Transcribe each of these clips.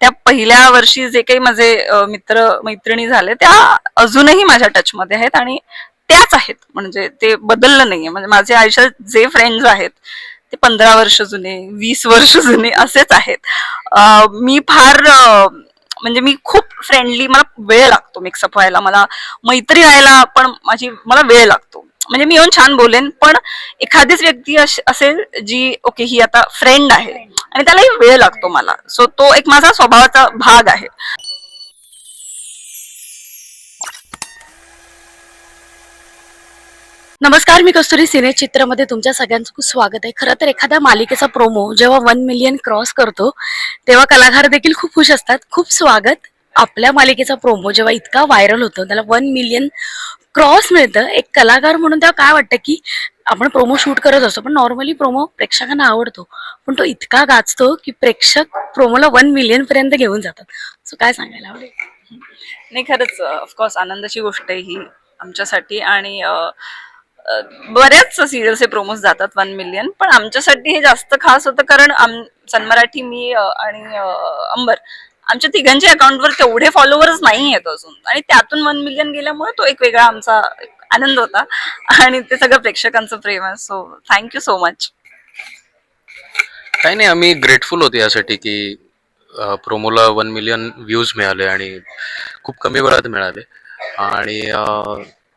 त्या पहिल्या वर्षी जे काही माझे मित्र मैत्रिणी झाले त्या अजूनही माझ्या टचमध्ये आहेत आणि त्याच आहेत. म्हणजे ते बदललं नाहीये. म्हणजे माझे आयुष्यात जे फ्रेंड्स आहेत ते पंधरा वर्ष जुने वीस वर्ष जुने असेच आहेत. मी फार म्हणजे मी खूप फ्रेंडली मला वेळ लागतो मिक्सअप व्हायला. मला मैत्री व्हायला पण माझी मला वेळ लागतो. म्हणजे मी येऊन छान बोलेन पण एखादीच व्यक्ती असेल जी ओके ही आता फ्रेंड आहे. आणि त्यालाही वेळ लागतो मला. सो तो एक माझा स्वभावाचा भाग आहे. नमस्कार मी कस्तुरी सिने चित्रमध्ये तुमच्या सगळ्यांचं खूप स्वागत आहे. खरं तर एखाद्या मालिकेचा प्रोमो जेव्हा वन मिलियन क्रॉस करतो तेव्हा कलाकार देखील खूप खुश असतात. खूप स्वागत. आपल्या मालिकेचा प्रोमो जेव्हा इतका व्हायरल होतो त्याला वन मिलियन क्रॉस मिळतं. एक कलाकार म्हणून तेव्हा काय वाटतं की आपण प्रोमो शूट करत असतो पण नॉर्मली प्रोमो प्रेक्षकांना आवडतो. पण तो इतका गाजतो की प्रेक्षक प्रोमोला वन मिलियन पर्यंत घेऊन जातात. सो काय सांगायला आवडेल? नाही खरंच ऑफकोर्स आनंदाची गोष्ट आहे ही आमच्यासाठी. आणि बऱ्याच सिरियलचे प्रोमोज जातात वन मिलियन पण आमच्यासाठी हे जास्त खास होतं कारण आम सनमराठी मी आणि अंबर आमच्या तिघांच्या अकाउंटवर तेवढे फॉलोअर्स नाही आहेत अजून. आणि त्यातून वन मिलियन गेल्यामुळे तो एक वेगळा आमचा एक आनंद होता. आणि ते सगळं प्रेक्षकांचं प्रेम आहे. सो थँक्यू सो मच काही नाही आम्ही ग्रेटफुल होतो यासाठी की प्रोमोला वन मिलियन व्ह्यूज मिळाले आणि खूप कमी वेळात मिळाले. आणि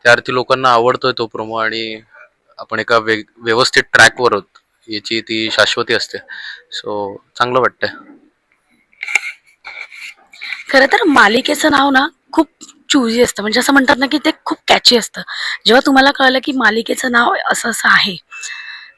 त्या अर्थी लोकांना आवडतोय तो प्रोमो आणि आपण एका वे व्यवस्थित ट्रॅकवर आहोत. याची ती शाश्वती असते. सो चांगलं वाटतंय. खरं तर मालिकेचं नाव ना खूप चुजी असतं. म्हणजे असं म्हणतात ना की ते खूप कॅची असतं. जेव्हा तुम्हाला कळलं की मालिकेचं नाव असं असं आहे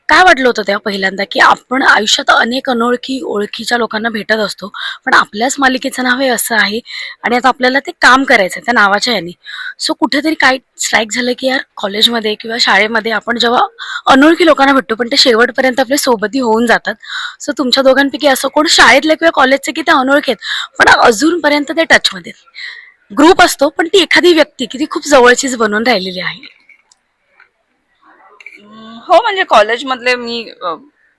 काय वाटलं होतं तेव्हा पहिल्यांदा? की आपण आयुष्यात अनेक अनोळखी ओळखीच्या लोकांना भेटत असतो पण आपल्याच मालिकेचं नाव हे असं आहे आणि आता आपल्याला ते काम करायचं आहे त्या नावाच्या याने सो कुठेतरी काय स्ट्राईक झालं की यार कॉलेजमध्ये किंवा शाळेमध्ये आपण जेव्हा अनोळखी लोकांना भेटतो पण ते शेवटपर्यंत आपले सोबती होऊन जातात. सो तुमच्या दोघांपैकी असं कोण शाळेतले किंवा कॉलेजचे की ते अनोळखी आहेत पण अजूनपर्यंत ते टचमध्ये ग्रुप असतो पण ती एखादी व्यक्ती की ती खूप जवळचीच बनून राहिलेली आहे. हो म्हणजे कॉलेजमधले मी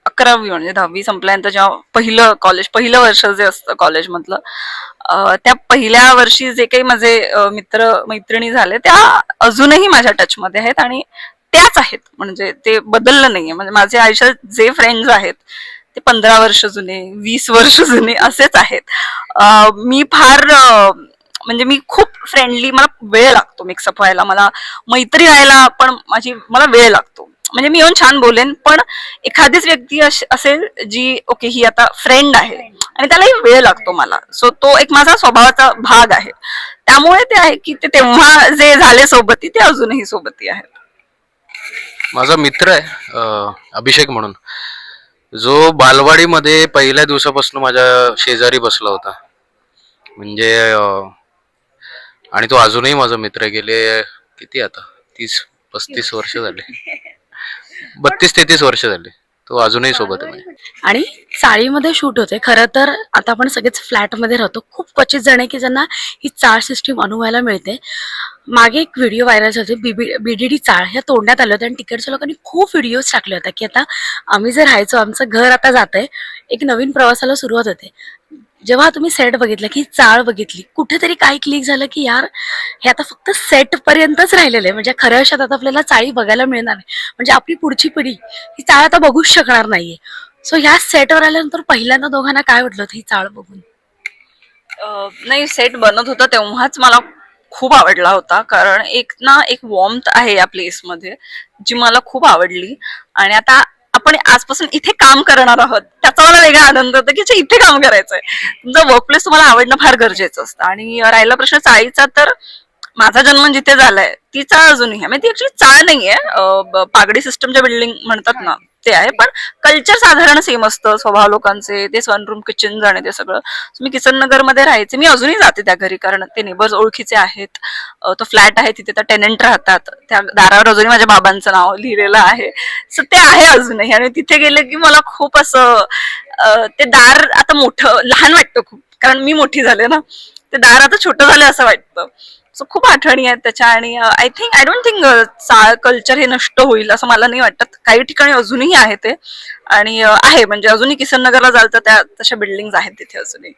अकरावी म्हणजे दहावी संपल्यानंतर जेव्हा पहिलं कॉलेज पहिलं वर्ष जे असतं कॉलेजमधलं त्या पहिल्या वर्षी जे काही माझे मित्र मैत्रिणी झाले त्या अजूनही माझ्या टचमध्ये आहेत आणि त्याच आहेत. म्हणजे ते बदललं नाहीये. म्हणजे माझे आयुष्यात जे फ्रेंड्स आहेत ते पंधरा वर्ष जुने वीस वर्ष जुने असेच आहेत. मी फार म्हणजे मी खूप फ्रेंडली मला वेळ लागतो मिक्सअप व्हायला. मला मैत्री व्हायला पण माझी मला वेळ लागतो. म्हणजे मी येऊन छान बोलेन पण एखादीच व्यक्ती असेल जी ओके ही आता फ्रेंड आहे आणि त्यालाही वेळ लागतो मला. सो तो एक माझा स्वभावाचा भाग आहे. त्यामुळे ते आहे की ते तेव्हा जे झाले सोबती ते अजूनही सोबती आहेत. माझा मित्र आहे अभिषेक म्हणून. जो बालवाडीमध्ये पहिल्या दिवसापासून माझ्या शेजारी बसला होता. म्हणजे आणि तो अजूनही माझा मित्र. गेले किती आता? तीस पस्तीस वर्ष झाले. बत्तीस तेहतीस वर्ष झाले. तो अजूनही सोबत आहे. आणि चाळीमध्ये शूट होते खरं तर आता आपण सगळेच फ्लॅटमध्ये राहतो. खूप क्वचित जण आहे की ज्यांना ही चाळ सिस्टीम अनुभवायला मिळते. मागे एक व्हिडिओ व्हायरल झाले बीबी बीडीडी चाळ ह्या तोडण्यात आले होते आणि तिकडच्या लोकांनी खूप व्हिडिओज टाकले होते की आता आम्ही जे राहायचो आमचं घर आता जात आहे एक नवीन प्रवासाला सुरुवात होते. जेव्हा तुम्ही सेट बघितलं की चाळ बघितली कुठेतरी काही क्लिक झालं की यार हे आता फक्त सेट पर्यंतच राहिलेलं आहे. म्हणजे खऱ्या आयुष्यात आता आपल्याला चाळी बघायला मिळणार नाही. म्हणजे आपली पुढची पिढी ही चाळ आता बघूच शकणार नाहीये. सो ह्या सेटवर आल्यानंतर पहिल्यांदा दोघांना काय वाटलं होतं ही चाळ बघून? नाही सेट बनत होता तेव्हाच मला खूप आवडला होता. कारण एक ना एक वॉर्मथ आहे या प्लेसमध्ये जी मला खूप आवडली. आणि आता आपण आजपासून इथे काम करणार आहोत त्याचा मला वेगळा आनंद होतो की इथे काम करायचंय. तुमचं वर्कप्लेस तुम्हाला आवडणं फार गरजेचं असतं. आणि राहिला प्रश्न चाळीचा तर माझा जन्म जिथे झालाय ती चाळ अजूनही आहे. म्हणजे ती ऍक्च्युली चाळ नाहीये. पागडी सिस्टमच्या बिल्डिंग म्हणतात ना. ते आहे पण कल्चर साधारण सेम असतं स्वभाव लोकांचे ते वन रूम किचन जाणे ते सगळं. मी किसन नगरमध्ये राहायचे. मी अजूनही जाते त्या घरी कारण ते नेबर्स ओळखीचे आहेत. तो फ्लॅट आहे तिथे त्या टेनंट राहतात. त्या दारावर अजूनही माझ्या बाबांचं नाव लिहिलेलं आहे. सो ते आहे अजूनही. आणि तिथे गेले की मला खूप असं ते दार आता मोठं लहान वाटतं खूप. कारण मी मोठी झाले ना. ते दार आता छोटं झालं असं वाटतं. सो खूप आठवणी आहेत त्याच्या आणि I think I don't think चाळ कल्चर हे नष्ट होईल असं मला नाही वाटत. काही ठिकाणी अजूनही आहे ते. आणि आहे. म्हणजे अजूनही किसन नगरला तर त्या तशा बिल्डिंग आहेत तिथे अजूनही.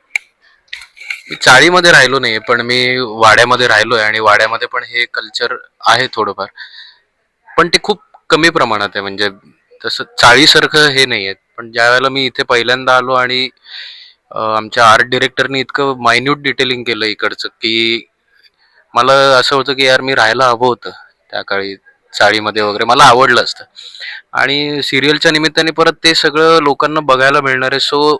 मी चाळीमध्ये राहिलो नाही पण मी वाड्यामध्ये राहिलोय आणि वाड्यामध्ये पण हे कल्चर आहे थोडंफार. पण ते खूप कमी प्रमाणात आहे. म्हणजे तसं चाळीसारखं हे नाही आहे पण ज्या वेळेला मी इथे पहिल्यांदा आलो आणि आमच्या आर्ट डिरेक्टरनी इतकं मायन्यूट डिटेलिंग केलं इकडचं की मला असं होतं की यार मी राहायला हवं होतं त्या काळी चाळीमध्ये वगैरे. मला आवडलं असतं. आणि सिरियलच्या निमित्ताने परत ते सगळं लोकांना बघायला मिळणार आहे. सो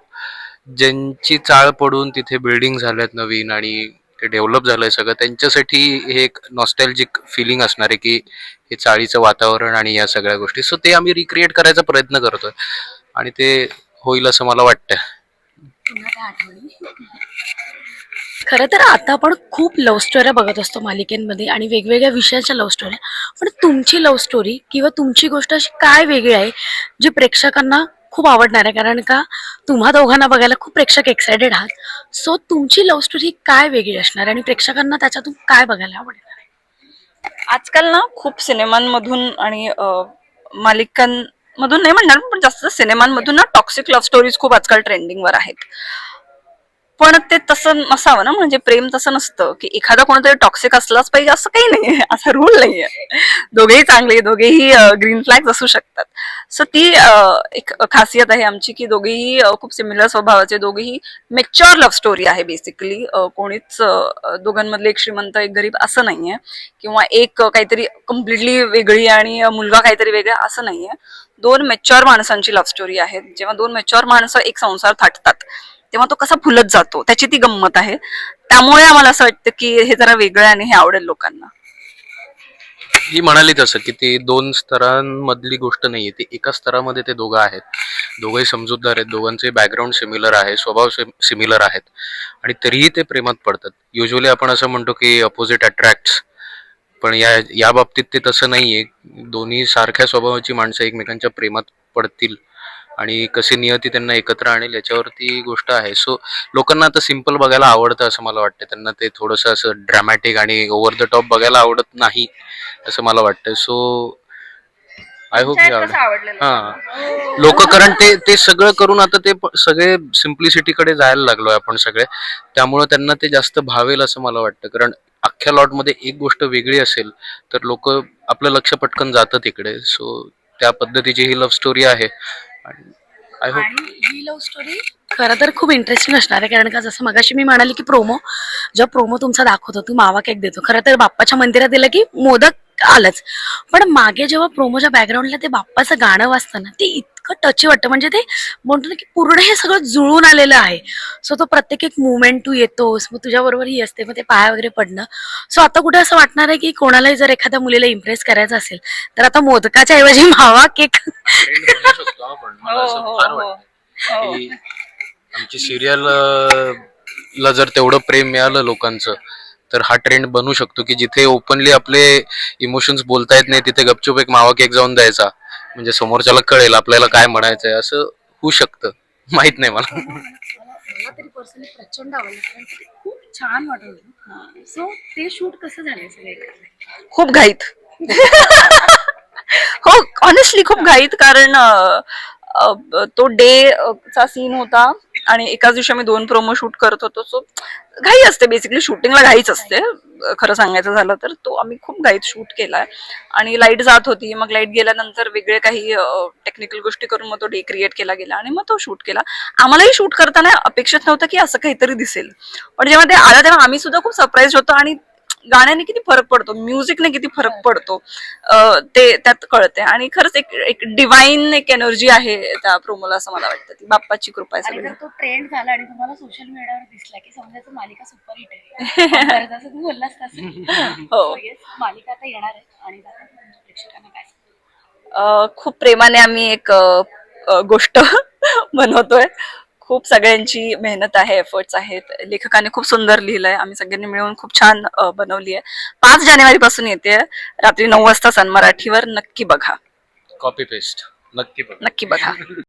ज्यांची चाळ पडून तिथे बिल्डिंग झाल्यात नवीन आणि ते डेव्हलप झालंय सगळं त्यांच्यासाठी हे एक नॉस्टॅल्जिक फिलिंग असणार आहे की हे चाळीचं वातावरण आणि या सगळ्या गोष्टी. सो ते आम्ही रिक्रिएट करायचा प्रयत्न करतोय. आणि ते होईल असं मला वाटतं खरं तर आता आपण खूप लव्ह स्टोऱ्या बघत असतो मालिकेमध्ये आणि वेगवेगळ्या विषयाच्या लव्ह स्टोऱ्या पण तुमची लव्ह स्टोरी किंवा तुमची गोष्ट अशी काय वेगळी आहे जी प्रेक्षकांना खूप आवडणार आहे? कारण का तुम्हा दोघांना बघायला खूप प्रेक्षक एक्सायटेड आहात. सो तुमची लव्ह स्टोरी काय वेगळी असणार आणि प्रेक्षकांना त्याच्यातून काय बघायला आवडणार आहे? आजकाल ना खूप सिनेमांमधून आणि मालिकांमधून नाही म्हणणार पण जास्त सिनेमांमधून ना टॉक्सिक लव्ह स्टोरीज खूप आजकाल ट्रेंडिंगवर आहेत. पण ते तसं नसावं ना म्हणजे प्रेम तसं नसतं की एखादा कोणतरी टॉक्सिक असलाच पाहिजे असं काही नाहीये असा रूल नाहीये. दोघेही चांगले दोघेही ग्रीन फ्लॅग असू शकतात. सो ती एक खासियत आहे आमची की दोघेही खूप सिमिलर स्वभावाचे दोघेही मेच्युअर लव्ह स्टोरी आहे बेसिकली कोणीच दोघांमधले एक श्रीमंत एक गरीब असं नाहीये. किंवा एक काहीतरी कम्प्लिटली वेगळी आणि मुलगा काहीतरी वेगळा असं नाहीये. दोन मेच्युअर माणसांची लव्ह स्टोरी आहे जेव्हा दोन मेच्युअर माणसं एक संसार थाटतात तेव्हा तो कसा फुलत जातो त्याची ती गंमत आहे. त्यामुळे आम्हाला असं वाटतं की हे जरा वेगळं आहे आणि हे आवडेल लोकांना. ही म्हणाली तसं की ती दोन स्तरांमधली गोष्ट नाहीये ती एका स्तरामध्ये ते दोघं आहेत. दोघंही समजूतदार आहेत दोघांचे बॅकग्राऊंड सिमिलर आहे स्वभाव सिमिलर आहेत. आणि तरीही ते प्रेमात पडतात. युजली आपण असं म्हणतो की अपोजिट अट्रॅक्ट पण या या बाबतीत ते तसं नाहीये. दोन्ही सारख्या स्वभावाची माणसं एकमेकांच्या प्रेमात पडतील. आणि कशी नियती त्यांना एकत्र आणेल याच्यावरती गोष्ट आहे. सो लोकांना आता सिंपल बघायला आवडतं असं मला वाटतं. त्यांना ते थोडंसं असं ड्रॅमॅटिक आणि ओव्हर द टॉप बघायला आवडत नाही असं मला वाटतं. सो आय होप हा. लोक कारण ते ते सगळं करून आता ते सगळे सिम्प्लिसिटीकडे जायला लागलोय आपण सगळे. त्यामुळे त्यांना ते जास्त भावेल असं मला वाटतं. कारण अख्ख्या लॉटमध्ये एक गोष्ट वेगळी असेल तर लोक आपलं लक्ष पटकन जातं तिकडे. सो त्या पद्धतीची ही लव्ह स्टोरी आहे. आय होप आणि ही लव्ह स्टोरी खरं तर खूप इंटरेस्टिंग असणार आहे. कारण का जसं मगाशी मी म्हणाली की प्रोमो जेव्हा प्रोमो तुमचा दाखवतो तू मावा केक देतो. खरं तर बाप्पाच्या मंदिरात दिलं की मोदक आलंच. पण मागे जेव्हा प्रोमोच्या बॅकग्राऊंडला ते बाप्पाचं गाणं वाजतं ना ते इतकं टची वाटतं. म्हणजे ते म्हणतो ना की पूर्ण हे सगळं जुळून आलेलं आहे. सो तो प्रत्येक एक मुवमेंट तू येतोस मग तुझ्याबरोबर ही असते मग ते पाया वगैरे पडणं. सो आता कुठे असं वाटणार आहे की कोणालाही जर एखाद्या मुलीला इम्प्रेस करायचं असेल तर आता मोदकाच्या ऐवजी मावा केक. फार वाटतं की आमची सिरियल ला जर तेवढं प्रेम मिळालं लोकांचं तर हा ट्रेंड बनू शकतो की जिथे ओपनली आपले इमोशन्स बोलता येत नाही तिथे गपचूप एक मावा केक जाऊन द्यायचा. म्हणजे समोरच्याला कळेल आपल्याला काय म्हणायचंय असं होऊ शकतं. माहीत नाही मला. मला तरी पर्सनली प्रचंड आवडलं कारण ते खूप छान सो ते शूट कसं झालंय सगळे खूप घाईत. हो ऑनेस्टली खूप घाईत कारण अं, अं, तो डे चा सीन होता. आणि एकाच दिवशी आम्ही दोन प्रोमो शूट करत होतो. सो घाई असते. बेसिकली शूटिंगला घाईच असते. खरं सांगायचं झालं तर तो आम्ही खूप घाईत शूट केलाय. आणि लाइट जात होती. मग लाइट गेल्यानंतर वेगळे काही टेक्निकल गोष्टी करून मग तो डे क्रिएट केला गेला आणि मग तो शूट केला. आम्हालाही शूट करताना अपेक्षित नव्हतं की असं काहीतरी दिसेल. पण जेव्हा ते आलं तेव्हा आम्ही सुद्धा खूप सरप्राईज होतो आणि गाण्याने किती फरक पडतो म्युझिकने किती फरक पडतो अं, ते त्यात कळते आणि खरंच एक एक डिवाइन एक एनर्जी आहे त्या प्रोमोला असं मला वाटतं ती बाप्पाची कृपा आहे सगळी. तो ट्रेंड झाला आणि तुम्हाला सोशल मीडियावर दिसला की समजायचं मालिका सुपरहिट आहे. तर जसं तू बोललास तसं. हो. मालिका आता येणार आहे. आणि तुमच्या प्रेक्षकांना काय खूप प्रेमाने आम्ही एक गोष्ट बनवतोय. खूप सगळ्यांची मेहनत आहे एफर्ट्स आहेत. लेखकाने खूप सुंदर लिहिलंय. आम्ही सगळ्यांनी मिळून खूप छान बनवली आहे. पाच जानेवारी पासून येते. रात्री नऊ वाजता सन मराठीवर. नक्की बघा. कॉपी पेस्ट नक्की बघ. नक्की बघा.